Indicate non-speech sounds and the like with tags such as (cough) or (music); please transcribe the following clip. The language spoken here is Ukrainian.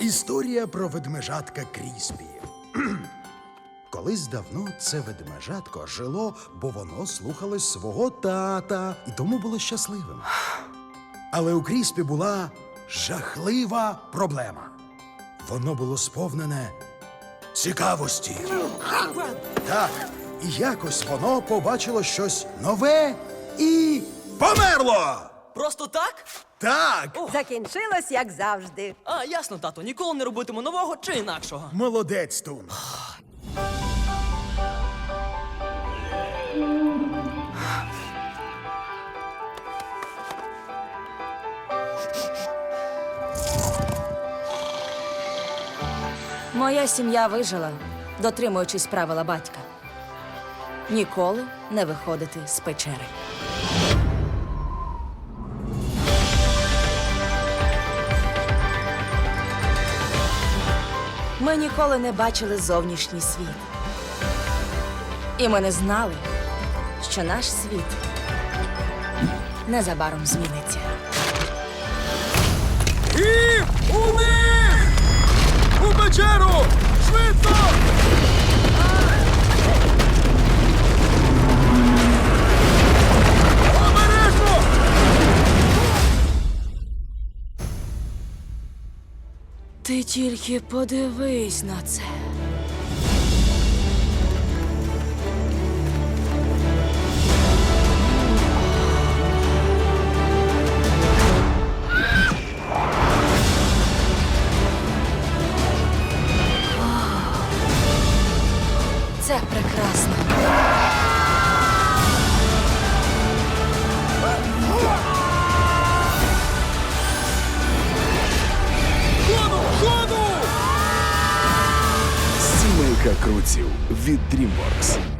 Історія про ведмежатка Кріспі. (clears throat) Колись давно це ведмежатко жило, бо воно слухалось свого тата і тому було щасливим. Але у Кріспі була жахлива проблема. Воно було сповнене цікавості. Так, і якось воно побачило щось нове і померло. Просто так? Так, Закінчилось, як завжди. А, ясно, тато, ніколи не робитиму нового чи інакшого. молодець, Тун. Моя сім'я вижила, дотримуючись правила батька. Ніколи не виходити з печери. Ми ніколи не бачили зовнішній світ. І ми не знали, що наш світ незабаром зміниться. І у них! У печеру! Швидко! Ти тільки подивись на це. Це прекрасно. Сімейка крутів від DreamWorks.